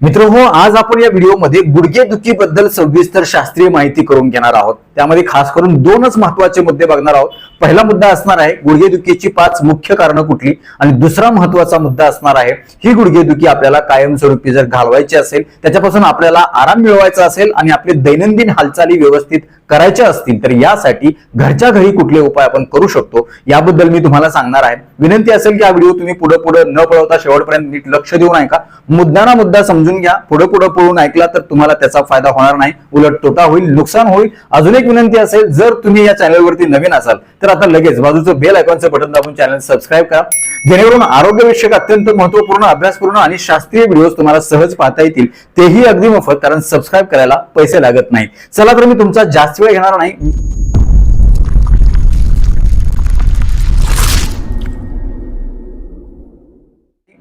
मित्र हो आज आपण या व्हिडिओमध्ये गुडघेदुखी बद्दल सविस्तर शास्त्रीय माहिती करून घेणार आहोत. त्यामध्ये खास करून दोनच महत्त्वाचे मुद्दे बघणार आहोत. पहिला मुद्दा असणार आहे गुडघेदुखीची पाच मुख्य कारणं कुठली? आणि दुसरा महत्त्वाचा मुद्दा असणार आहे ही गुडघेदुखी आपल्याला कायमस्वरूपी जर घालवायची असेल त्याच्यापासून आपल्याला आराम मिळवायचा असेल आणि आपले दैनंदिन हालचाली व्यवस्थित करायच्या असतील तर यासाठी घरच्या घरी कुठले उपाय आपण करू शकतो याबद्दल मी तुम्हाला सांगणार आहे. विनंती असेल की हा व्हिडिओ तुम्ही पुढे पुढे न पळवता शेवटपर्यंत नीट लक्ष देऊन ऐका. मुद्दाना मुद्दा समजून घ्या. पुढे पुढे पळून ऐकला तर तुम्हाला त्याचा फायदा होणार नाही. उलट तोटा होईल नुकसान होईल. अजून एक विनंती असेल जर तुम्ही या चॅनलवरती नवीन असाल तर आता लगेच बाजूचं बेल आयकॉनचं बटन दाबून चॅनल सबस्क्राईब करा. जेणेकरून आरोग्यविषयक अत्यंत महत्त्वपूर्ण अभ्यासपूर्ण आणि शास्त्रीय व्हिडिओज तुम्हाला सहज पाहता येतील. तेही अगदी मोफत कारण सबस्क्राईब करायला पैसे लागत नाहीत. चला तर मी तुमचा जास्त वेळ घेणार नाही.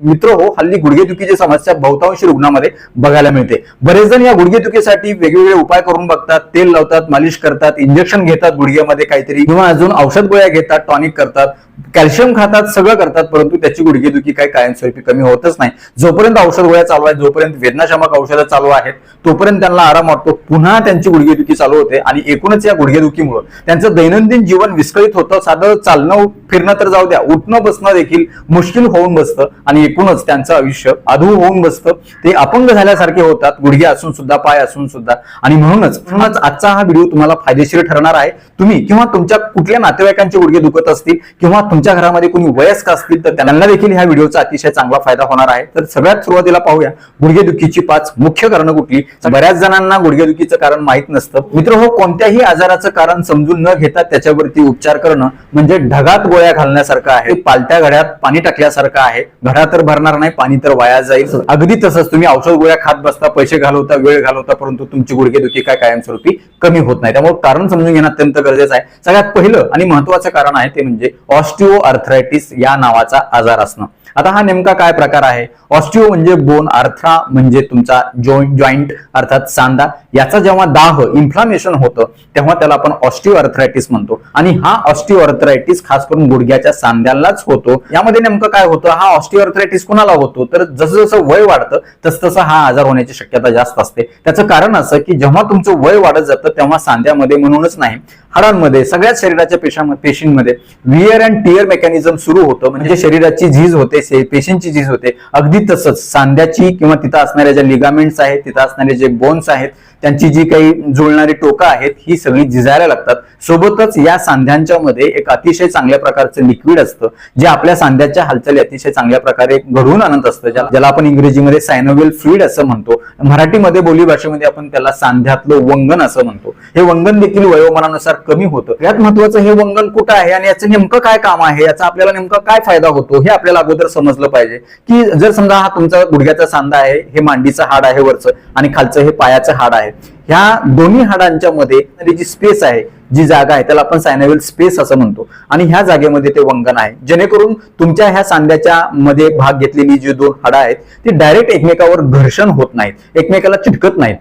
मित्र हो हल्ली गुडघेदुखीची समस्या बहुतांशी रुग्णामध्ये बघायला मिळते. बरेच जण या गुडघेदुखीसाठी वेगवेगळे उपाय करून बघतात तेल लावतात मालिश करतात इंजेक्शन घेतात गुडघ्यामध्ये काहीतरी किंवा अजून औषध गोळ्या घेतात टॉनिक करतात. कॅल्शियम खातात सगळं करतात परंतु त्याची गुडघेदुखी काय कायमस्वरूपी कमी होतच नाही. जोपर्यंत औषध गोळ्या चालू आहेत जोपर्यंत वेदनाशामक औषधं चालू आहेत तोपर्यंत त्यांना आराम वाटतो. पुन्हा त्यांची गुडघेदुखी चालू होते आणि एकूणच या गुडघेदुखीमुळे त्यांचं दैनंदिन जीवन विस्कळीत होतं. साधं चालणं फिरणं तर जाऊ द्या उठणं बसणं देखील मुश्किल होऊन बसतं आणि एकूणच त्यांचं आयुष्य अधू होऊन बसतं. ते अपंग झाल्यासारखे होतात गुडघे असून सुद्धा पाय असून सुद्धा. आणि म्हणूनच म्हणूनच आजचा हा व्हिडिओ तुम्हाला फायदेशीर ठरणार आहे. तुम्ही किंवा तुमच्या कुठल्या नातेवाईकांचे गुडघे दुखत असतील किंवा तुमच्या घरामध्ये कोणी वयस्क असतील तर त्यांना देखील ह्या व्हिडिओचा अतिशय चांगला फायदा होणार आहे. तर सगळ्यात सुरुवातीला पाहूया गुडघेदुखीची पाच मुख्य कारणं कुठली? बऱ्याच जणांना गुडघेदुखीचं कारण माहीत नसतं. मित्र हो कोणत्याही आजाराचं कारण समजून न घेता त्याच्यावरती उपचार करणं म्हणजे ढगात गोळ्या घालण्यासारखं आहे पालत्या घड्यात पाणी टाकल्यासारखं आहे घडा तर भरणार नाही पाणी तर वाया जाईल. अगदी तसंच तुम्ही औषध गोळ्या खात बसता पैसे घालवता वेळ घालवता परंतु तुमची गुडघेदुखी काय कायमस्वरूपी कमी होत नाही. त्यामुळे कारण समजून घेणं अत्यंत गरजेचं आहे. सगळ्यात पहिलं आणि महत्वाचं कारण आहे ते म्हणजे ऑस्ट ऑस्टिओ अर्थरायटिस या नावाचा आजार असणं. आता हा नेमका काय प्रकार आहे? ऑस्टिओ म्हणजे बोन अर्थ्रा म्हणजे तुमचा जॉईंट जॉईंट अर्थात सांदा. याचा जेव्हा दाह इन्फ्लामेशन होतं तेव्हा त्याला आपण ऑस्टिओ अर्थरायटिस म्हणतो. आणि हा ऑस्टिओ अर्थरायटिस खास करून गुडघ्याच्या सांध्यालाच होतो. यामध्ये नेमकं काय होतं? हा ऑस्टिओ अर्थरायटिस कुणाला होतो? तर जसं जसं वय वाढतं तस तसं हा आजार होण्याची शक्यता जास्त असते. त्याचं कारण असं की जेव्हा तुमचं वय वाढत जातं तेव्हा सांध्यामध्ये म्हणूनच नाही. हाडांमध्ये सगळ्याच शरीराच्या पेशां पेशींमध्ये वियर अँड टिअर मेकॅनिझम सुरू होतं. म्हणजे शरीराची झीज होते से- पेशींची झीज होते. अगदी तसंच सांध्याची किंवा तिथं असणाऱ्या ज्या लिगामेंट्स आहेत तिथं असणारे जे बोन्स आहेत त्यांची जी काही जुळणारी टोकं आहेत ही सगळी झिजायला लागतात. सोबतच या सांध्यांच्या मध्ये एक अतिशय चांगल्या प्रकारचं लिक्विड असतं जे आपल्या सांध्याच्या हालचाली अतिशय चांगल्या प्रकारे घडवून आणत असतं. ज्याला ज्याला आपण इंग्रजीमध्ये सायनोवेल फ्लुइड असं म्हणतो. मराठीमध्ये बोली भाषेमध्ये आपण त्याला सांध्यातलं वंगन असं म्हणतो. हे वंगन देखील वयोमानानुसार कमी होतं. यात महत्वाचं हे वंगण कुठं आहे आणि याचं नेमकं काय काम आहे? याचा आपल्याला नेमका काय फायदा होतो? हे आपल्याला अगोदर समजलं पाहिजे. की जर समजा हा तुमचा गुडघ्याचा सांधा आहे हे मांडीचं हाड आहे वरचं आणि खालचं हे पायाचं हाड आहे. ह्या दोन्ही हाडांच्या मध्ये जी स्पेस आहे जी जागा आहे त्याला आपण सायनावेल स्पेस असं म्हणतो. आणि ह्या जागेमध्ये ते वंगण आहे. जेणेकरून तुमच्या ह्या सांध्याच्या मध्ये भाग घेतलेली जी दोन हाडं आहेत ती डायरेक्ट एकमेकावर घर्षण होत नाहीत. एकमेकाला चिटकत नाहीत.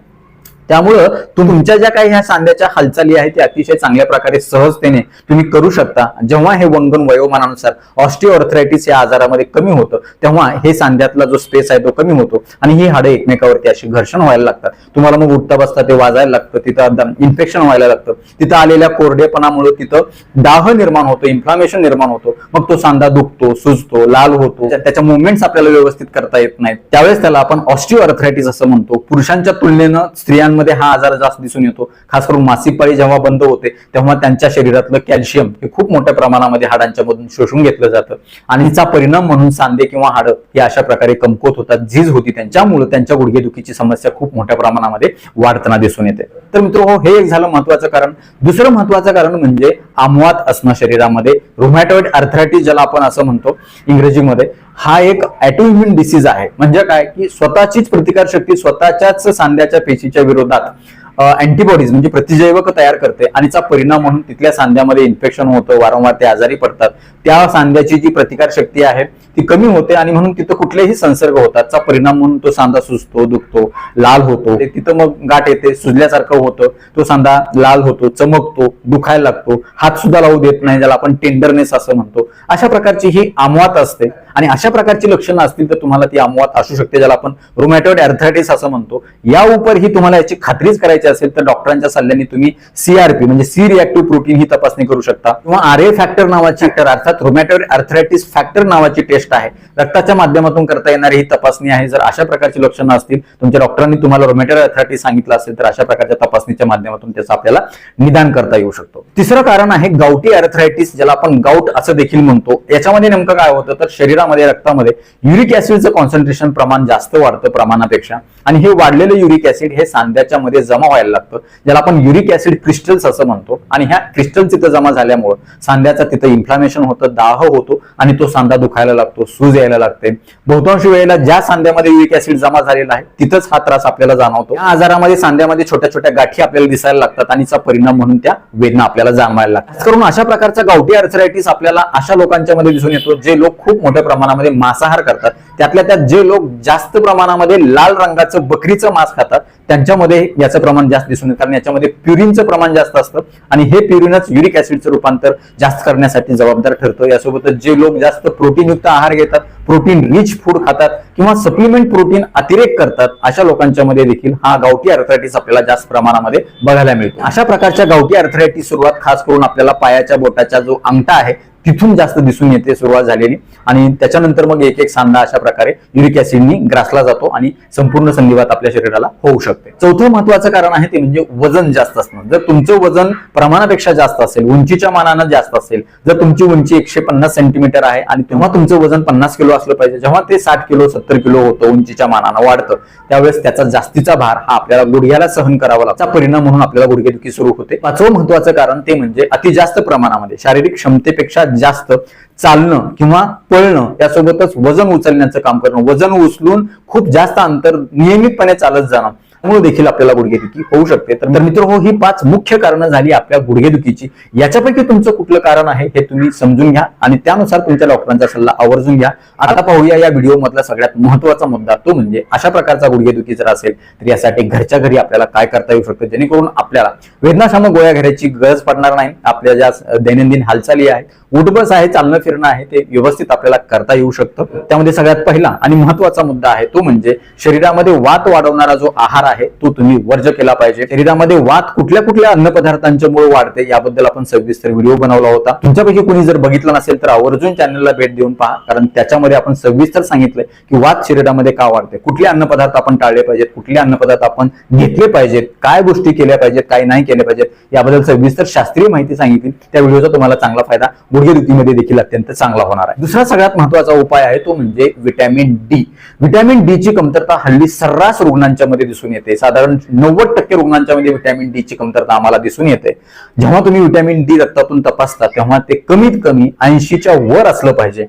त्यामुळं तुमच्या ज्या काही ह्या सांध्याच्या हालचाली आहेत त्या अतिशय चांगल्या प्रकारे सहजतेने तुम्ही करू शकता. जेव्हा हे वंगन वयोमानानुसार ऑस्टिओअर्थरायटिस या आजारामध्ये कमी होतं तेव्हा हे सांध्यातला जो स्पेस आहे तो कमी होतो. आणि ही हाडं एकमेकावरती अशी घर्षण व्हायला लागतात. तुम्हाला मग उठता बसता ते वाजायला लागतं तिथं इन्फेक्शन व्हायला लागतं. तिथं आलेल्या कोरडेपणामुळे तिथं दाह निर्माण होतो इन्फ्लामेशन निर्माण होतो. मग तो सांधा दुखतो सुजतो लाल होतो. त्या- त्याच्या मुवमेंट्स आपल्याला व्यवस्थित करता येत नाहीत. त्यावेळेस त्याला आपण ऑस्टिओअर्थरायटिस असं म्हणतो. पुरुषांच्या तुलनेनं स्त्रियांमध्ये हा आजार जास्त दिसून येतो. खास करून मासिक पाळी जेव्हा बंद होते तेव्हा त्यांच्या शरीरातलं कॅल्शियम हे खूप मोठ्या प्रमाणामध्ये हाडांच्या मधून शोषून घेतलं जातं. आणि तिचा परिणाम म्हणून सांधे किंवा हाडं हे अशा प्रकारे कमकुवत होतात झीज होती. त्यांच्यामुळे त्यांच्या गुडघेदुखीची समस्या खूप मोठ्या प्रमाणामध्ये वाढताना दिसून येते. तर मित्र हो हे एक झालं महत्वाचं कारण. दुसरं महत्वाचं कारण म्हणजे आमवात असणं शरीरामध्ये रुमॅटॉइड अर्थरायटिस ज्याला आपण असं म्हणतो इंग्रजीमध्ये हा एक ॲटोइम्युन डिसीज आहे. म्हणजे काय? की स्वतःचीच प्रतिकार शक्ती स्वतःच्याच सांध्याच्या पेशीच्या विरोधात додати. अँटीबॉडीज म्हणजे प्रतिजैवक तयार करते आणि चा परिणाम म्हणून तिथल्या सांध्यामध्ये इन्फेक्शन होतं वारंवार ते आजारी पडतात. त्या सांध्याची जी प्रतिकार शक्ती आहे ती कमी होते आणि म्हणून तिथं कुठलेही संसर्ग होतात. चा परिणाम म्हणून तो सांधा सुजतो दुखतो लाल होतो. तिथं मग गाठ येते सुजल्यासारखं होतं. तो सांधा लाल होतो चमकतो दुखायला लागतो. हात सुद्धा लावू देत नाही ज्याला आपण टेंडरनेस असं म्हणतो. अशा प्रकारची ही आमवात असते. आणि अशा प्रकारची लक्षणं असतील तर तुम्हाला ती आमवात असू शकते ज्याला आपण रोमॅटोइड अर्थायटिस असं म्हणतो. या उपर ही तुम्हाला याची खात्रीच करायची असेल तर डॉक्टरांच्या सल्ल्याने तुम्ही सीआरपी म्हणजे सी रिॲक्टिव्ह प्रोटीन ही तपासणी करू शकता. किंवा आर ए फॅक्टर नावाची तर अर्थात रोमॅटोइड अर्थरायटिस फॅक्टर नावाची टेस्ट आहे. रक्ताच्या माध्यमातून करता येणारी ही तपासणी आहे. जर अशा प्रकारची लक्षणं असतील तुमच्या डॉक्टरांनी तुम्हाला रोमॅटोइड अर्थरायटिस सांगितलं असेल तर अशा प्रकारच्या तपासणीच्या माध्यमातून त्याचं आपल्याला निदान करता येऊ शकतो. तिसरं कारण आहे गावटी अर्थरायटिस ज्याला आपण गाऊट असं देखील म्हणतो. याच्यामध्ये नेमकं काय होतं तर शरीरामध्ये रक्तामध्ये युरिक ऍसिडचं कॉन्सन्ट्रेशन प्रमाण जास्त वाढतं प्रमाणापेक्षा. आणि हे वाढलेलं युरिक ऍसिड हे सांध्याच्या मध्ये जमा व्हायला लागतं. ज्याला आपण युरिक ऍसिड क्रिस्टल्स असं म्हणतो. आणि ह्या क्रिस्टल तिथं जमा झाल्यामुळं सांध्याचा तिथं इन्फ्लामेशन होतं दाह होतो आणि तो सांधा दुखायला लागतो सूज यायला लागते. बहुतांश वेळेला ज्या सांध्यामध्ये युरिक ऍसिड जमा झालेला आहे तिथंच हा त्रास आपल्याला जाणवतो. या आजारामध्ये सांध्यामध्ये छोट्या छोट्या गाठी आपल्याला दिसायला लागतात आणि चा परिणाम म्हणून त्या वेदना आपल्याला जाणवायला लागतात. करून अशा प्रकारचा गावठी अर्थरायटिस आपल्याला अशा लोकांच्या मध्ये दिसून येतो जे लोक खूप मोठ्या प्रमाणामध्ये मांसाहार करतात. त्यातल्या त्यात जे लोक जास्त प्रमाणामध्ये लाल रंगाचं बकरीचं मांस खातात त्यांच्यामध्ये याचं प्रमाण जास्त दिसून येतं. कारण याच्यामध्ये प्युरिनचं प्रमाण जास्त असतं. आणि हे प्युरिनच युरिक ऍसिडचं रूपांतर जास्त करण्यासाठी जबाबदार ठरतं. यासोबतच जे लोक जास्त प्रोटीनयुक्त आहार घेतात प्रोटीन रिच फूड खातात किंवा सप्लिमेंट प्रोटीन अतिरेक करतात अशा लोकांच्या मध्ये देखील हा गावठी अर्थरायटिस आपल्याला जास्त प्रमाणामध्ये बघायला मिळतो. अशा प्रकारच्या गावठी अर्थरायटिस सुरुवात खास करून आपल्याला पायाच्या बोटाचा जो अंगठा आहे तिथून जास्त दिसून येते सुरुवात झालेली. आणि त्याच्यानंतर मग एक एक सांधा अशा प्रकारे युरिक ऍसिडनी ग्रासला जातो आणि संपूर्ण संधिवात आपल्या शरीराला होऊ शकते. चौथं महत्वाचं कारण आहे ते म्हणजे वजन जास्त असणं. जर तुमचं वजन प्रमाणापेक्षा जास्त असेल उंचीच्या मानानं जास्त असेल जर तुमची उंची एकशे पन्नास सेंटीमीटर आहे आणि तेव्हा तुमचं वजन पन्नास किलो असलं पाहिजे जेव्हा ते साठ किलो सत्तर किलो होतं उंचीच्या मानानं वाढतं त्यावेळेस त्याचा जास्तीचा भार हा आपल्याला गुडघ्याला सहन करावा लागतो. परिणाम म्हणून आपल्याला गुडघेदुखी सुरू होते. पाचवं महत्वाचं कारण ते म्हणजे अति जास्त प्रमाणामध्ये शारीरिक क्षमतेपेक्षा जास्त चालणं किंवा पळणं यासोबतच वजन उचलण्याचं काम करणं. वजन उचलून खूप जास्त अंतर नियमितपणे चालत जाणं. त्यामुळे देखील आपल्याला गुडघेदुखी होऊ शकते. तर तर मित्र हो ही पाच मुख्य कारणं झाली आपल्या गुडघेदुखीची. याच्यापैकी तुमचं कुठलं कारण आहे हे तुम्ही समजून घ्या आणि त्यानुसार तुमच्या डॉक्टरांचा सल्ला आवर्जून घ्या. आता पाहूया या व्हिडिओ मधला सगळ्यात महत्त्वाचा मुद्दा तो म्हणजे अशा प्रकारचा गुडघेदुखी जर असेल तर यासाठी घरच्या घरी आपल्याला काय करता येऊ शकतं? जेणेकरून आपल्याला वेदनाशाम गोळ्या घ्यायची गरज पडणार नाही. आपल्या ज्या दैनंदिन हालचाली आहेत उठबस आहे चालणं फिरणं आहे ते व्यवस्थित आपल्याला करता येऊ शकतं. त्यामध्ये सगळ्यात पहिला आणि महत्त्वाचा मुद्दा आहे तो म्हणजे शरीरामध्ये वात वाढवणारा जो आहार आहे तो तुम्ही वर्ज केला पाहिजे. शरीरामध्ये वात कुठल्या कुठल्या अन्न पदार्थांच्या मुळे वाढते याबद्दल आपण सविस्तर व्हिडिओ बनवला होता. तुमच्यापैकी कोणी जर बघितला नसेल तर आवर्जून चॅनलला भेट देऊन पहा कारण त्याच्यामध्ये आपण सविस्तर सांगितलंय की वात शरीरामध्ये का वाढते? कुठले अन्न पदार्थ आपण टाळले पाहिजेत? कुठले अन्न पदार्थ आपण घेतले पाहिजेत? काय गोष्टी केल्या पाहिजेत? काय नाही केल्या पाहिजेत? याबद्दल सविस्तर शास्त्रीय माहिती सांगितली. त्या व्हिडिओचा तुम्हाला चांगला फायदा गुडघेदुखीमध्ये देखील अत्यंत चांगला होणार आहे. दुसरा सगळ्यात महत्त्वाचा उपाय आहे तो म्हणजे विटॅमिन डी. विटॅमिन डी ची कमतरता हल्ली सर्रास रुग्णांच्या मध्ये दिसून येते. साधारण नव्वद टक्के रुग्णांच्या मध्ये व्हिटॅमिन डी ची कमतरता आम्हाला दिसून येते. जेव्हा तुम्ही व्हिटॅमिन डी रक्तातून तपासता तेव्हा ते कमीत कमी ऐंशीच्या वर असलं पाहिजे.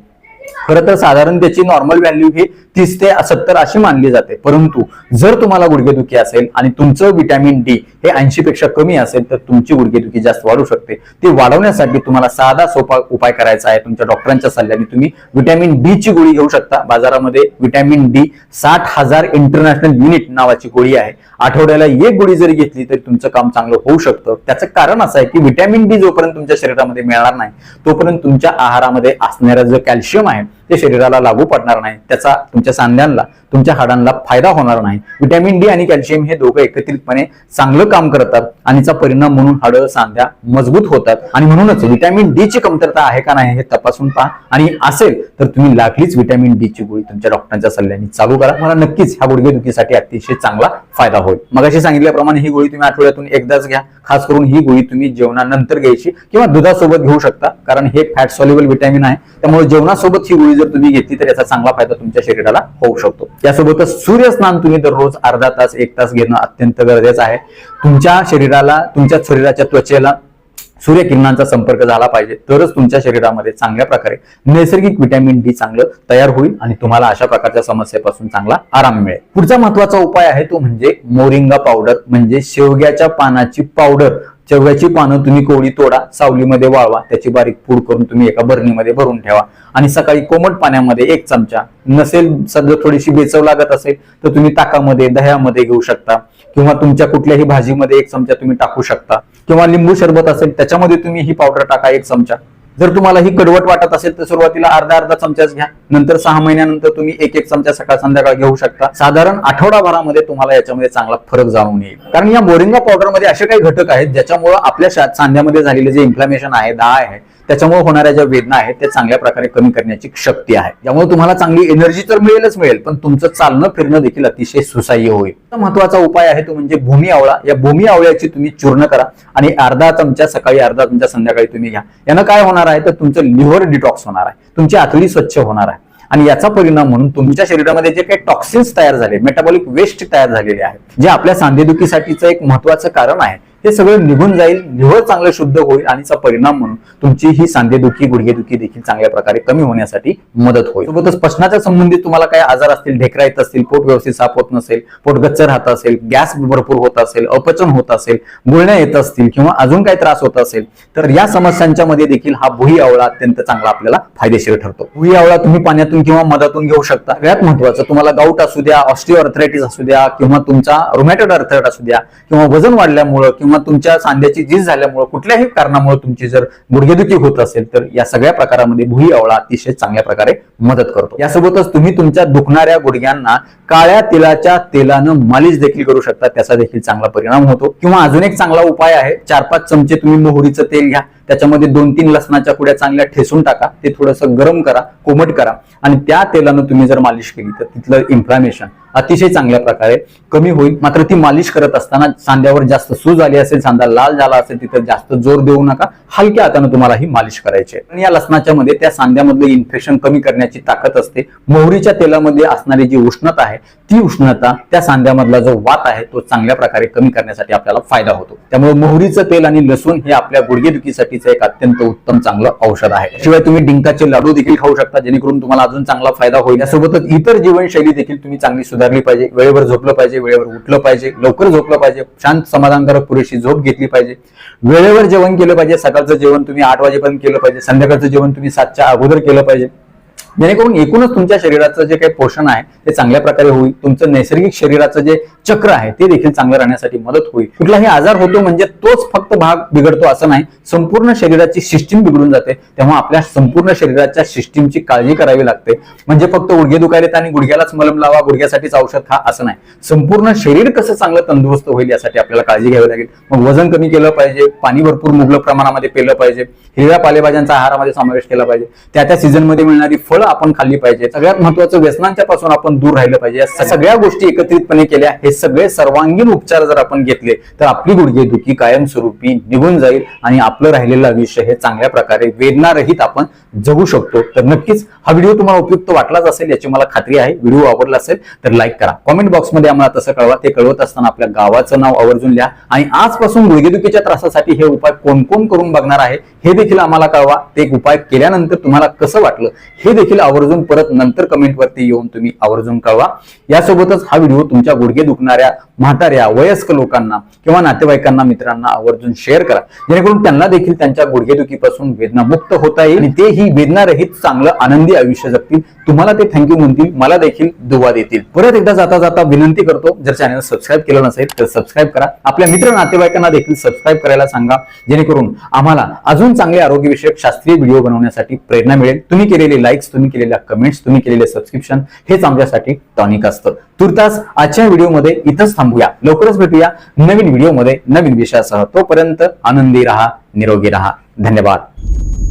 खरं तर साधारण त्याची नॉर्मल व्हॅल्यू ही तीस ते सत्तर अशी मानली जाते. परंतु जर तुम्हाला गुडघेदुखी असेल आणि तुमचं विटॅमिन डी हे ऐंशी पेक्षा कमी असेल तर तुमची गुडघेदुखी जास्त वाढू शकते. ती वाढवण्यासाठी तुम्हाला साधा सोपा उपाय करायचा आहे. तुमच्या डॉक्टरांच्या सल्ल्याने तुम्ही विटॅमिन डी ची गोळी घेऊ शकता. बाजारामध्ये विटॅमिन डी साठ हजार इंटरनॅशनल युनिट नावाची गोळी आहे. आठवड्याला एक गोळी जरी घेतली तरी तुमचं काम चांगलं होऊ शकतं. त्याचं कारण असं आहे की विटॅमिन डी जोपर्यंत तुमच्या शरीरामध्ये मिळणार नाही तोपर्यंत तुमच्या आहारामध्ये असणारा जो कॅल्शियम आहे ते शरीराला लागू पडणार नाही. त्याचा तुमच्या सांध्यांना तुमच्या हाडांना फायदा होणार नाही. व्हिटॅमिन डी आणि कॅल्शियम हे दोघं एकत्रितपणे चांगलं काम करतात आणि परिणाम म्हणून हाडं सांध्या मजबूत होतात. आणि म्हणूनच विटॅमिन डी ची कमतरता आहे का नाही हे तपासून पहा. आणि असेल तर तुम्ही लागलीच विटॅमिन डी ची गोळी तुमच्या डॉक्टरांच्या सल्ल्याने चालू करा. मला नक्कीच ह्या गुडघेदुखीसाठी अतिशय चांगला फायदा होईल. मगाशी सांगितल्याप्रमाणे ही गोळी तुम्ही आठवड्यातून एकदाच घ्या. खास करून ही गोळी तुम्ही जेवणानंतर घ्यायची किंवा दुधासोबत घेऊ शकता कारण हे फॅट सॉल्युबल विटॅमिन आहे. त्यामुळे जेवणासोबत ही गोळी जर तुम्ही घेतली तर याचा चांगला फायदा तुमच्या शरीराला होऊ शकतो. यासोबतच सूर्यस्नान तुम्ही दररोज अर्धा तास एक तास घेणं अत्यंत गरजेचं आहे. तुमच्या शरीराला तुमच्या शरीराच्या त्वचेला सूर्यकिरणांचा संपर्क झाला पाहिजे. तरच तुमच्या शरीरामध्ये चांगल्या प्रकारे नैसर्गिक विटॅमिन डी चांगलं तयार होईल आणि तुम्हाला अशा प्रकारच्या समस्येपासून चांगला आराम मिळेल. पुढचा महत्त्वाचा उपाय आहे तो म्हणजे मोरिंगा पावडर म्हणजे शेवग्याच्या पानाची पावडर. शेवग्याची पानं तुम्ही कोवळी तोडा सावलीमध्ये वाळवा त्याची बारीक पूड करून तुम्ही एका बरणीमध्ये भरून ठेवा. आणि सकाळी कोमट पाण्यामध्ये एक चमचा नसेल सध्या थोडीशी बेचव लागत असेल तर तुम्ही ताकामध्ये दह्यामध्ये घेऊ शकता. किंवा तुमच्या कुठल्याही भाजीमध्ये एक चमचा तुम्ही टाकू शकता. किंवा लिंबू सरबत असेल त्याच्यामध्ये तुम्ही ही पावडर टाका एक चमचा. जर तुम्हाला ही कडवट वाटत असेल तर सुरुवातीला अर्धा अर्धा चमचाच घ्या. नंतर सहा महिन्यानंतर तुम्ही एक एक चमचा सकाळ संध्याकाळ घेऊ शकता. साधारण आठवडाभरामध्ये तुम्हाला याच्यामध्ये चांगला फरक जाणून येईल. कारण या मोरिंगा पावडरमध्ये असे काही घटक आहेत ज्याच्यामुळे आपल्या सांध्यामध्ये झालेले जे इन्फ्लॅमेशन आहे दहा आहे त्याच्यामुळे होणाऱ्या ज्या वेदना आहेत त्या चांगल्या प्रकारे कमी करण्याची शक्ती आहे. त्यामुळे तुम्हाला चांगली एनर्जी तर मिळेलच मिळेल पण तुमचं चालणं फिरणं देखील अतिशय सुसह्य होईल. महत्त्वाचा उपाय आहे तो म्हणजे भूमी आवळा. या भूमी आवळ्याची तुम्ही चूर्ण करा आणि अर्धा चमचा सकाळी अर्धा चमचा संध्याकाळी तुम्ही घ्या. यानं काय होणार आहे? तर तुमचं लिव्हर डिटॉक्स होणार आहे. तुमची आतडी स्वच्छ होणार आहे. आणि याचा परिणाम म्हणून तुमच्या शरीरामध्ये जे काही टॉक्सिन्स तयार झाले मेटाबॉलिक वेस्ट तयार झालेले आहेत जे आपल्या सांधेदुखीसाठीचं एक महत्वाचं कारण आहे हे सगळं निघून जाईल लिव्हर चांगलं शुद्ध होईल आणि परिणाम म्हणून तुमची ही सांधेदुखी गुडघेदुखी देखील चांगल्या प्रकारे कमी होण्यासाठी मदत होईल. सोबतच पचनाच्या संबंधित तुम्हाला काही आजार असतील ढेकरा येत असतील पोट व्यवस्थित साफ होत नसेल पोट गच्च राहत असेल गॅस भरपूर होत असेल अपचन होत असेल गुळण्या येत असतील किंवा अजून काही त्रास होत असेल तर या समस्यांच्या मध्ये देखील हा भुई आवळा अत्यंत चांगला आपल्याला फायदेशीर ठरतो. भुई आवळा तुम्ही पाण्यातून किंवा मधातून घेऊ शकता. सगळ्यात महत्वाचं तुम्हाला गाऊट असू द्या ऑस्टिओ अर्थरायटिस असू द्या किंवा तुमचा रोमॅटोड अर्थरायट असू द्या किंवा वजन वाढल्यामुळं किंवा तुमच्या सांध्याची झीज झाल्यामुळं कुठल्याही कारणामुळे तुमची जर गुडघेदुखी होत असेल तर या सगळ्या प्रकारामध्ये भुई आवळा अतिशय चांगल्या प्रकारे मदत करतो. यासोबतच तुम्ही तुमच्या दुखणाऱ्या गुडघ्यांना काळ्या तेलाच्या तेलानं मालिश देखील करू शकता त्याचा देखील चांगला परिणाम होतो. किंवा अजून एक चांगला उपाय आहे चार पाच चमचे तुम्ही मोहरीचं तेल घ्या त्याच्यामध्ये दोन तीन लसणाच्या कुड्या चांगल्या ठेसून टाका ते थोडंसं गरम करा कोमट करा. आणि त्या तेलानं तुम्ही जर मालिश केली तर तिथलं इन्फ्लॅमेशन अतिशय चांगल्या प्रकारे कमी होईल. मात्र ती मालिश करत असताना सांध्यावर जास्त सूज आली असेल सांधा लाल झाला असेल तिथं जास्त जोर देऊ नका. हलक्या हातानं तुम्हाला ही मालिश करायची आणि या लसणाच्या मध्ये त्या सांध्यामधलं इन्फेक्शन कमी करण्याची ताकद असते. मोहरीच्या तेलामध्ये असणारी जी उष्णता आहे ती उष्णता त्या सांध्यामधला जो वात आहे तो चांगल्या प्रकारे कमी करण्यासाठी आपल्याला फायदा होतो. त्यामुळे मोहरीचं तेल आणि लसूण हे आपल्या गुडघेदुखीसाठीचं एक अत्यंत उत्तम चांगलं औषध आहे. शिवाय तुम्ही डिंकाचे लाडू देखील खाऊ शकता जेणेकरून तुम्हाला अजून चांगला फायदा होईल. यासोबतच इतर जीवनशैली देखील तुम्ही चांगली सुधारली पाहिजे वेळेवर झोपलं पाहिजे वेळेवर उठलं पाहिजे लवकर झोपलं पाहिजे शांत समाधानकारक पुरेशी झोप घेतली पाहिजे. वेळेवर जेवण केलं पाहिजे सकाळचं जेवण तुम्ही आठ वाजेपर्यंत केलं पाहिजे संध्याकाळचं जेवण तुम्ही सातच्या अगोदर केलं पाहिजे. जेणेकरून एकूणच तुमच्या शरीराचं जे काही पोषण आहे ते चांगल्या प्रकारे होईल. तुमचं नैसर्गिक शरीराचं जे चक्र आहे ते देखील चांगलं राहण्यासाठी मदत होईल. कुठलाही आजार होतो म्हणजे तोच फक्त भाग बिघडतो असं नाही. संपूर्ण शरीराची सिस्टीम बिघडून जाते. तेव्हा आपल्या संपूर्ण शरीराच्या सिस्टीमची काळजी करावी लागते. म्हणजे फक्त गुडघे दुखायलेत आणि गुडघ्यालाच मलम लावा गुडघ्यासाठीच औषध खा असं नाही. संपूर्ण शरीर कसं चांगलं तंदुरुस्त होईल यासाठी आपल्याला काळजी घ्यावी लागेल. मग वजन कमी केलं पाहिजे पाणी भरपूर मुबलक प्रमाणामध्ये पेलं पाहिजे हिरव्या पालेभाज्यांचा आहारामध्ये समावेश केला पाहिजे. त्या त्या सीझनमध्ये मिळणारी फळ आपण खाल्ली पाहिजे. सगळ्यात महत्वाचं व्यसनांच्या पासून आपण दूर राहिलं पाहिजे. या सगळ्या गोष्टी एकत्रितपणे केल्या हे सगळे सर्वांगीण उपचार जर आपण घेतले तर आपली गुडघेदुखी कायमस्वरूपी निघून जाईल आणि आपलं राहिलेलं आयुष्य हे चांगल्या प्रकारे वेदनारहित आपण जगू शकतो. तर नक्कीच हा व्हिडिओ तुम्हाला उपयुक्त वाटलाच असेल याची मला खात्री आहे. व्हिडिओ आवडला असेल तर लाईक करा. कॉमेंट बॉक्समध्ये आम्हाला तसं कळवा. ते कळवत असताना आपल्या गावाचं नाव आवर्जून लिहा. आणि आजपासून गुडघेदुखीच्या त्रासासाठी हे उपाय कोण कोण करून बघणार आहे हे देखील आम्हाला कळवा. ते उपाय केल्यानंतर तुम्हाला कसं वाटलं हे देखील आवर्जून परत नंतर कमेंटवरती येऊन तुम्ही आवर्जून कळवा. यासोबतच हा व्हिडिओ तुमच्या गुडघे दुखणाऱ्या म्हाताऱ्या वयस्क लोकांना किंवा नातेवाईकांना मित्रांना आवर्जून शेअर करा. जेणेकरून त्यांना देखील त्यांच्या गुडघेदुखीपासून वेदनामुक्त होता येईल. आणि ते ही वेदनारहित चांगलं आनंदी आयुष्य जगतील. तुम्हाला ते थँक्यू म्हणतील. मला देखील दुवा देतील. परत एकदा जाता जाता विनंती करतो जर चॅनल सबस्क्राईब केलं नसेल तर सबस्क्राईब करा. आपल्या मित्र नातेवाईकांना देखील सबस्क्राईब करायला सांगा. जेणेकरून आम्हाला अजून चांगले आरोग्यविषयक शास्त्रीय व्हिडिओ बनवण्यासाठी प्रेरणा मिळेल. तुम्ही केलेले लाईक्स तुम्ही केलेल्या कमेंट्स तुम्ही केलेले सबस्क्रिप्शन हेच आमच्यासाठी टॉनिक असतं. तुर्तास आजच्या व्हिडिओमध्ये इथंच थांबूया. लवकरच भेटूया नवीन व्हिडिओमध्ये नवीन विषयासह. तोपर्यंत आनंदी राहा निरोगी राहा. धन्यवाद.